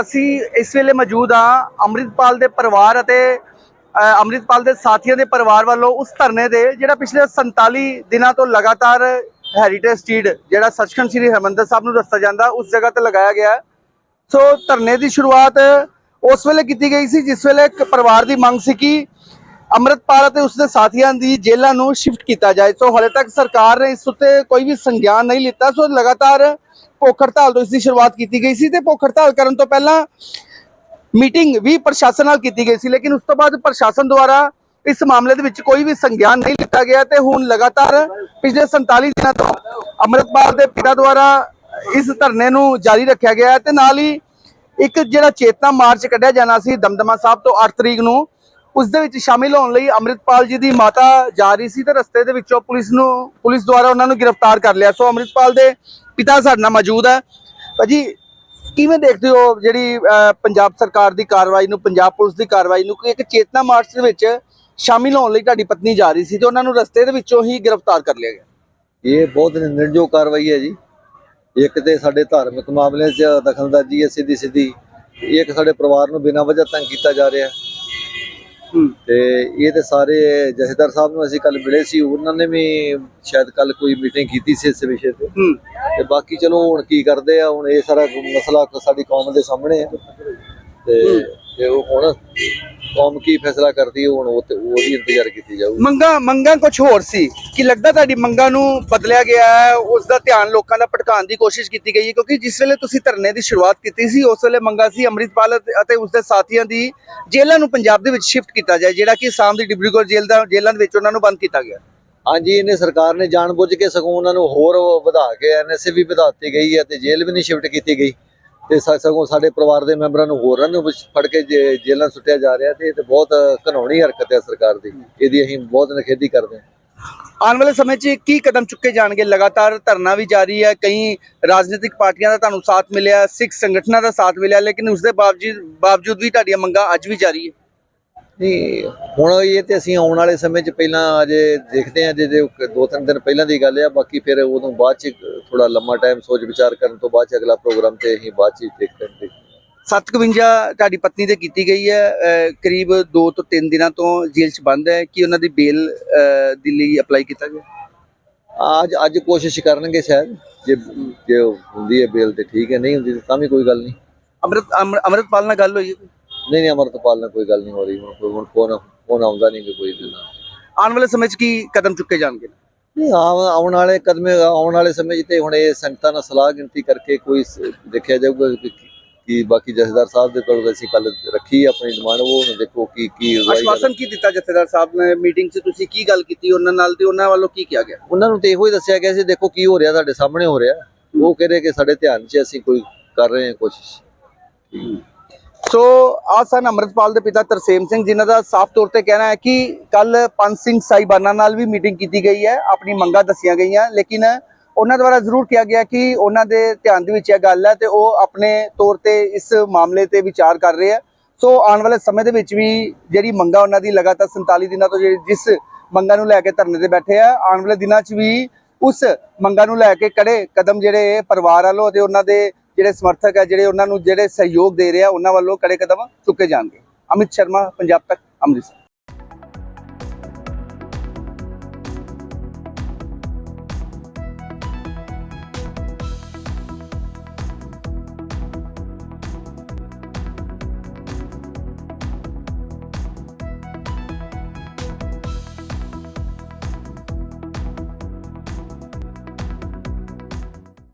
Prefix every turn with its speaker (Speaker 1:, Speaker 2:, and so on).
Speaker 1: ਅਸੀਂ ਇਸ ਵੇਲੇ ਮੌਜੂਦ ਹਾਂ ਅੰਮ੍ਰਿਤਪਾਲ ਦੇ ਪਰਿਵਾਰ ਅਤੇ ਅ, ਅੰਮ੍ਰਿਤਪਾਲ ਦੇ ਸਾਥੀਆਂ ਦੇ ਪਰਿਵਾਰ ਵੱਲੋਂ ਉਸ ਧਰਨੇ ਦੇ ਜਿਹੜਾ ਪਿਛਲੇ 47 ਦਿਨਾਂ ਤੋਂ ਲਗਾਤਾਰ ਹੈਰੀਟੇਜ ਸਟਰੀਟ ਜਿਹੜਾ ਸੱਚਖੰਡ ਸ੍ਰੀ ਹਰਿਮੰਦਰ ਸਾਹਿਬ ਨੂੰ ਦੱਸਿਆ ਜਾਂਦਾ ਉਸ ਜਗ੍ਹਾ ਤੇ ਲਗਾਇਆ ਗਿਆ ਸੋ ਧਰਨੇ ਦੀ ਸ਼ੁਰੂਆਤ ਉਸ ਵੇਲੇ ਕੀਤੀ ਗਈ ਸੀ ਜਿਸ ਵੇਲੇ ਇੱਕ ਪਰਿਵਾਰ ਦੀ ਮੰਗ ਸੀ ਕਿ ਅੰਮ੍ਰਿਤਪਾਲ ਅਤੇ ਉਸਦੇ ਸਾਥੀਆਂ ਦੀ ਜੇਲ੍ਹਾਂ ਨੂੰ ਸ਼ਿਫਟ ਕੀਤਾ ਜਾਏ। ਸੋ ਹਾਲੇ ਤੱਕ ਸਰਕਾਰ ਨੇ ਇਸ ਉੱਤੇ ਕੋਈ ਵੀ ਸੰਗਿਆਨ ਨਹੀਂ ਲਿੱਤਾ। ਸੋ ਲਗਾਤਾਰ ਭੁੱਖ ਹੜਤਾਲ ਤੋਂ ਇਸ ਦੀ ਸ਼ੁਰੂਆਤ ਕੀਤੀ ਗਈ ਸੀ ਤੇ ਭੁੱਖ ਹੜਤਾਲ ਕਰਨ ਤੋਂ ਪਹਿਲਾਂ ਮੀਟਿੰਗ ਵੀ ਪ੍ਰਸ਼ਾਸਨ ਨਾਲ ਕੀਤੀ ਗਈ ਸੀ। ਲੇਕਿਨ ਉਸ ਤੋਂ ਬਾਅਦ ਪ੍ਰਸ਼ਾਸਨ ਦੁਆਰਾ ਇਸ ਮਾਮਲੇ ਦੇ ਵਿੱਚ ਕੋਈ ਵੀ ਸੰਗਿਆਨ ਨਹੀਂ ਲਿੱਤਾ ਗਿਆ ਤੇ ਹੁਣ ਲਗਾਤਾਰ ਪਿਛਲੇ 47 ਦਿਨਾਂ ਤੋਂ ਅੰਮ੍ਰਿਤਪਾਲ ਦੇ ਪਿਤਾ ਦੁਆਰਾ ਇਸ ਧਰਨੇ ਨੂੰ ਜਾਰੀ ਰੱਖਿਆ ਗਿਆ ਤੇ ਨਾਲ ਹੀ ਇੱਕ ਜਿਹੜਾ ਚੇਤਨਾ ਮਾਰਚ ਕੱਢਿਆ ਜਾਣਾ ਸੀ ਦਮਦਮਾ ਸਾਹਿਬ ਤੋਂ 8 ਤਰੀਕ ਨੂੰ ਉਸ ਦੇ ਵਿੱਚ ਸ਼ਾਮਿਲ ਹੋਣ ਲਈ ਅੰਮ੍ਰਿਤਪਾਲ ਜੀ ਦੀ ਮਾਤਾ ਜਾ ਰਹੀ ਸੀ ਤੇ ਰਸਤੇ ਦੇ ਵਿੱਚੋਂ ਪੁਲਿਸ ਨੂੰ, ਪੁਲਿਸ ਦੁਆਰਾ ਉਹਨਾਂ ਨੂੰ ਗ੍ਰਿਫਤਾਰ ਕਰ ਲਿਆ। ਸੋ ਅੰਮ੍ਰਿਤਪਾਲ ਦੇ ਪਿਤਾ ਸਾਡੇ ਨਾਲ ਮੌਜੂਦ ਹੈ। ਭਾਜੀ, ਕਿਵੇਂ ਦੇਖਦੇ ਹੋ ਜਿਹੜੀ ਪੰਜਾਬ ਸਰਕਾਰ ਦੀ ਕਾਰਵਾਈ ਨੂੰ, ਪੰਜਾਬ ਪੁਲਿਸ ਦੀ ਕਾਰਵਾਈ ਨੂੰ, ਕਿ ਇੱਕ ਚੇਤਨਾ ਮਾਰਚ ਦੇ ਵਿੱਚ ਸ਼ਾਮਿਲ ਹੋਣ ਲਈ ਤੁਹਾਡੀ ਪਤਨੀ ਜਾ ਰਹੀ ਸੀ ਤੇ ਉਹਨਾਂ ਨੂੰ ਰਸਤੇ ਦੇ ਵਿੱਚੋਂ ਹੀ ਗ੍ਰਿਫਤਾਰ ਕਰ ਲਿਆ ਗਿਆ?
Speaker 2: ਇਹ ਬਹੁਤ ਨਿੰਦਣਯੋਗ ਕਾਰਵਾਈ ਹੈ ਜੀ। ਇੱਕ ਤੇ ਸਾਡੇ ਧਾਰਮਿਕ ਮਾਮਲੇ 'ਚ ਦਖਲਅੰਦਾਜ਼ੀ ਹੈ ਸਿੱਧੀ ਸਿੱਧੀ ਇੱਕ ਸਾਡੇ ਪਰਿਵਾਰ ਨੂੰ ਬਿਨਾਂ ਵਜ੍ਹਾ ਤੰਗ ਕੀਤਾ ਜਾ ਰਿਹਾ।
Speaker 1: ਹੂੰ
Speaker 2: ਤੇ ਇਹ ਤੇ ਸਾਰੇ ਜਥੇਦਾਰ ਸਾਹਿਬ ਨੂੰ ਅਸੀਂ ਕੱਲ ਮਿਲੇ ਸੀ ਉਹਨਾਂ ਨੇ ਵੀ ਸ਼ਾਇਦ ਕੱਲ ਕੋਈ ਮੀਟਿੰਗ ਕੀਤੀ ਸੀ ਇਸ ਵਿਸ਼ੇ ਤੇ। ਤੇ ਬਾਕੀ ਚਲੋ ਹੁਣ ਕੀ ਕਰਦੇ ਆ ਹੁਣ ਇਹ ਸਾਰਾ ਮਸਲਾ ਸਾਡੀ ਕੌਮ ਦੇ ਸਾਹਮਣੇ ਤੇ ਤੇ ਉਹ ਹੁਣ ਕੌਮ ਕੀ ਫੈਸਲਾ ਕਰਦੀ ਹੈ ਹੁਣ ਉਹ ਤੇ ਉਹਦੀ ਇੰਤਜ਼ਾਰ ਕੀਤੀ ਜਾਊਗੀ।
Speaker 1: ਮੰਗਾ ਮੰਗਾ ਕੁਝ ਹੋਰ ਸੀ ਕਿ ਲੱਗਦਾ ਤੁਹਾਡੀ ਮੰਗਾਂ ਨੂੰ ਬਦਲਿਆ ਗਿਆ ਹੈ ਉਸ ਦਾ ਧਿਆਨ ਲੋਕਾਂ ਦਾ ਭਟਕਾਉਣ ਦੀ ਕੋਸ਼ਿਸ਼ ਕੀਤੀ ਗਈ ਹੈ ਕਿਉਂਕਿ ਜਿਸ ਵੇਲੇ ਤੁਸੀਂ ਧਰਨੇ ਦੀ ਸ਼ੁਰੂਆਤ ਕੀਤੀ ਸੀ ਉਸ ਵੇਲੇ ਮੰਗਾ ਸੀ ਅੰਮ੍ਰਿਤਪਾਲ ਅਤੇ- ਉਸ ਦੇ ਸਾਥੀਆਂ ਦੀ ਜੇਲ੍ਹਾਂ ਨੂੰ ਪੰਜਾਬ ਦੇ ਵਿੱਚ ਸ਼ਿਫਟ ਕੀਤਾ ਜਾਏ ਜਿਹੜਾ ਕਿ ਅਸਾਮ ਦੀ ਡਿਬਰੂਗੜ੍ਹ ਜੇਲ੍ਹ ਦਾ ਜੇਲ੍ਹਾਂ ਦੇ ਵਿੱਚ ਉਹਨਾਂ ਨੂੰ ਬੰਦ ਕੀਤਾ ਗਿਆ।
Speaker 2: ਹਾਂਜੀ ਇਹਨੇ ਸਰਕਾਰ ਨੇ ਜਾਣਬੁੱਝ ਕੇ ਸਗੋਂ ਉਹਨਾਂ ਨੂੰ ਹੋਰ ਵਧਾ ਕੇ ਐਨਐਸਏ ਵੀ ਵਧਾ ਦਿੱਤੀ ਗਈ ਹੈ ਤੇ ਜੇਲ੍ਹ ਵੀ ਨਹੀਂ ਸ਼ਿਫਟ ਕੀਤੀ ਗਈ। ਤੇ ਸਗੋਂ ਸਾਡੇ ਪਰਿਵਾਰ ਦੇ ਮੈਂਬਰਾਂ ਨੂੰ ਹੋਰਾਂ ਨੂੰ ਫੜ ਕੇ ਜੇਲ੍ਹਾਂ ਸੁੱਟਿਆ ਜਾ ਰਿਹਾ ਤੇ ਇਹ ਤੇ ਬਹੁਤ ਘਨੌਣੀ ਹਰਕਤ ਹੈ ਸਰਕਾਰ ਦੀ। ਇਹਦੀ ਅਸੀਂ ਬਹੁਤ ਨਿਖੇਧੀ ਕਰਦੇ ਹਾਂ।
Speaker 1: ਆਉਣ ਵਾਲੇ ਸਮੇਂ 'ਚ ਕੀ ਕਦਮ ਚੁੱਕੇ ਜਾਣਗੇ? ਲਗਾਤਾਰ ਧਰਨਾ ਵੀ ਜਾਰੀ ਹੈ, ਕਈ ਰਾਜਨੀਤਿਕ ਪਾਰਟੀਆਂ ਦਾ ਤੁਹਾਨੂੰ ਸਾਥ ਮਿਲਿਆ, ਸਿੱਖ ਸੰਗਠਨਾਂ ਦਾ ਸਾਥ ਮਿਲਿਆ, ਲੇਕਿਨ ਉਸ ਦੇ ਬਾਵਜੂਦ ਬਾਵਜੂਦ ਵੀ ਤੁਹਾਡੀਆਂ ਮੰਗਾਂ ਅੱਜ ਵੀ ਜਾਰੀ ਹੈ।
Speaker 2: ਨਹੀਂ ਹੁਣ ਇਹ ਤੇ ਅਸੀਂ ਆਉਣ ਵਾਲੇ ਸਮੇਂ 'ਚ ਪਹਿਲਾਂ ਅਜੇ ਦੇਖਦੇ ਹਾਂ ਜੇ ਦੋ ਤਿੰਨ ਦਿਨ ਪਹਿਲਾਂ ਦੀ ਗੱਲ ਹੈ ਬਾਕੀ ਫਿਰ ਉਦੋਂ ਬਾਅਦ 'ਚ ਥੋੜਾ ਲੰਮਾ ਟਾਈਮ ਸੋਚ ਵਿਚਾਰ ਕਰਨ ਤੋਂ ਬਾਅਦ 'ਚ ਅਗਲਾ ਪ੍ਰੋਗਰਾਮ ਤੇ ਅਸੀਂ ਬਾਅਦ 'ਚ ਦੇਖਦੇ ਹਾਂ
Speaker 1: 751 ਤੁਹਾਡੀ ਪਤਨੀ ਤੇ ਕੀਤੀ ਗਈ ਹੈ ਕਰੀਬ 2 ਤੋਂ 3 ਦਿਨਾਂ ਤੋਂ ਜੇਲ੍ਹ 'ਚ ਬੰਦ ਹੈ ਕਿ ਉਹਨਾਂ ਦੀ ਬੇਲ ਦੇ ਲਈ ਅਪਲਾਈ ਕੀਤਾ ਗਿਆ?
Speaker 2: ਅੱਜ ਅੱਜ ਕੋਸ਼ਿਸ਼ ਕਰਨਗੇ ਸ਼ਾਇਦ ਜੇ ਜੇ ਹੁੰਦੀ ਹੈ ਬੇਲ ਤੇ ਠੀਕ ਹੈ ਨਹੀਂ ਹੁੰਦੀ ਤਾਂ ਵੀ ਕੋਈ ਗੱਲ ਨਹੀਂ।
Speaker 1: ਅੰਮ੍ਰਿਤ ਅੰਮ੍ਰਿ- ਅੰਮ੍ਰਿਤਪਾਲ ਨਾਲ ਗੱਲ ਹੋਈ ਹੈ
Speaker 2: ਨਹੀਂ ਨਹੀਂ ਅਮਰਤਪਾਲ ਨਾਲ ਕੋਈ ਗੱਲ ਨਹੀਂ ਹੋ ਰਹੀ। ਹੁਣ ਕੋਈ ਹੁਣ ਫੋਨ ਫੋਨ ਆਉਂਦਾ ਨਹੀਂ ਕੋਈ ਦਿਨ
Speaker 1: ਆਉਣ ਵਾਲੇ ਸਮੇਂ 'ਚ ਕੀ ਕਦਮ ਚੁੱਕੇ ਜਾਣਗੇ?
Speaker 2: ਨਹੀਂ ਆਉਣ ਆਉਣ ਵਾਲੇ ਕਦਮੇ ਆਉਣ ਵਾਲੇ ਸਮੇਂ 'ਚ ਤੇ ਹੁਣ ਇਹ ਸੰਗਤਾਂ ਨਾਲ ਸਲਾਹ ਗਿਣਤੀ ਕਰਕੇ ਕੋਈ ਸ- ਦੇਖਿਆ ਜਾਊਗਾ ਕਿ ਕਿ ਬਾਕੀ ਜਥੇਦਾਰ ਸਾਹਿਬ ਦੇ ਕੋਲ ਅਸੀਂ ਕੱਲ ਰੱਖੀ ਹੈ ਆਪਣੀ ਡਿਮਾਂਡ ਉਹ ਹੁਣ ਦੇਖੋ ਕੀ ਕੀ ਅਗਵਾਈ ਕਰ-
Speaker 1: ਆਸ਼ਵਾਸਨ ਕੀ ਦਿੱਤਾ ਜਥੇਦਾਰ ਸਾਹਿਬ ਨੇ ਮੀਟਿੰਗ 'ਚ? ਤੁਸੀਂ ਕੀ ਗੱਲ ਕੀਤੀ ਉਹਨਾਂ ਨਾਲ ਤੇ ਉਹਨਾਂ ਵੱਲੋਂ ਕੀ ਕਿਹਾ ਗਿਆ?
Speaker 2: ਉਹਨਾਂ ਨੂੰ ਤੇ ਇਹੋ ਹੀ ਦੱਸਿਆ ਗਿਆ ਸੀ ਦੇਖੋ ਕੀ ਹੋ ਰਿਹਾ ਤੁਹਾਡੇ ਸਾਹਮਣੇ ਹੋ ਰਿਹਾ। ਉਹ ਕਹਿ ਰਹੇ ਕਿ ਸਾਡੇ ਧਿਆਨ 'ਚ ਅਸੀਂ ਕੋਈ ਕਰ ਰਹੇ ਹਾਂ ਕੋਸ਼ਿਸ਼।
Speaker 1: ਸੋ ਆ ਸਨ ਅੰਮ੍ਰਿਤਪਾਲ ਦੇ ਪਿਤਾ ਤਰਸੇਮ ਸਿੰਘ, ਜਿਨ੍ਹਾਂ ਦਾ ਸਾਫ਼ ਤੌਰ ਤੇ ਕਹਿਣਾ ਹੈ ਕਿ ਕੱਲ ਪੰਜ ਸਿੰਘ ਸਾਹਿਬਾਨਾਂ ਨਾਲ ਵੀ ਮੀਟਿੰਗ ਕੀਤੀ ਗਈ ਹੈ, ਆਪਣੀ ਮੰਗਾਂ ਦੱਸੀਆਂ ਗਈਆਂ। ਲੇਕਿਨ ਉਹਨਾਂ ਦੁਆਰਾ ਜ਼ਰੂਰ ਕਿਹਾ ਗਿਆ ਕਿ ਉਹਨਾਂ ਦੇ ਧਿਆਨ ਦੇ ਵਿੱਚ ਇਹ ਗੱਲ ਹੈ ਤੇ ਉਹ ਆਪਣੇ ਤੌਰ ਤੇ ਇਸ ਮਾਮਲੇ ਤੇ ਵਿਚਾਰ ਕਰ ਰਹੇ ਆ ਸੋ ਆਉਣ ਵਾਲੇ ਸਮੇਂ ਦੇ ਵਿੱਚ ਵੀ ਜਿਹੜੀ ਮੰਗਾਂ ਉਹਨਾਂ ਦੀ ਲਗਾਤਾਰ 47 ਦਿਨਾਂ ਤੋਂ ਜਿਹੜੀ ਜਿਸ ਮੰਗਾਂ ਨੂੰ ਲੈ ਕੇ ਧਰਨੇ ਤੇ ਬੈਠੇ ਆ, ਆਉਣ ਵਾਲੇ ਦਿਨਾਂ 'ਚ ਵੀ ਉਸ ਮੰਗਾਂ ਨੂੰ ਲੈ ਕੇ ਕੜੇ ਕਦਮ ਜਿਹੜੇ ਪਰਿਵਾਰ ਵੱਲੋਂ ਤੇ ਉਹਨਾਂ ਦੇ ਜਿਹੜੇ ਸਮਰਥਕ ਹੈ ਜਿਹੜੇ ਉਹਨਾਂ ਨੂੰ ਜਿਹੜੇ ਸਹਿਯੋਗ ਦੇ ਰਿਹਾ ਉਹਨਾਂ ਵੱਲੋਂ ਕੜੇ ਕਦਮ ਚੁੱਕੇ ਜਾਣਗੇ। ਅਮਿਤ ਸ਼ਰਮਾ, ਪੰਜਾਬ ਤੱਕ, ਅੰਮ੍ਰਿਤਸਰ।